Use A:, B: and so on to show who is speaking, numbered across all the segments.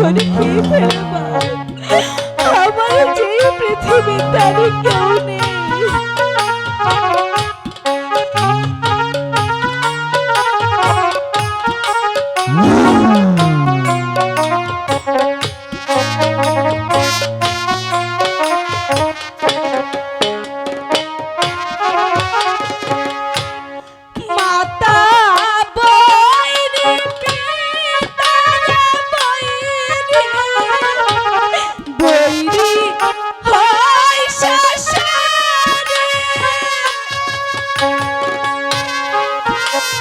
A: ধরে খেয়ে ফেলবা। আমার যে পৃথিবীর তাদের কেউ নেই।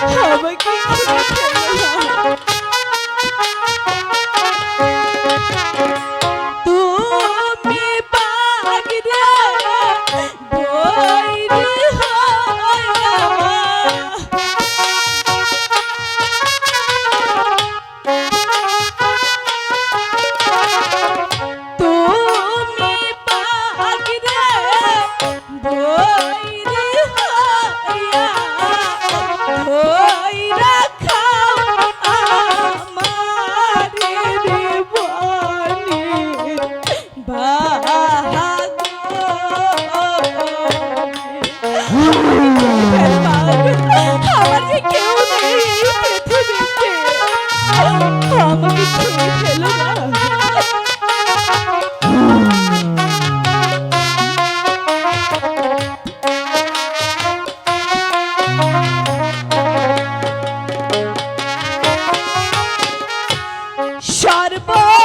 A: আমাকে সর্ব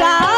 A: nuestra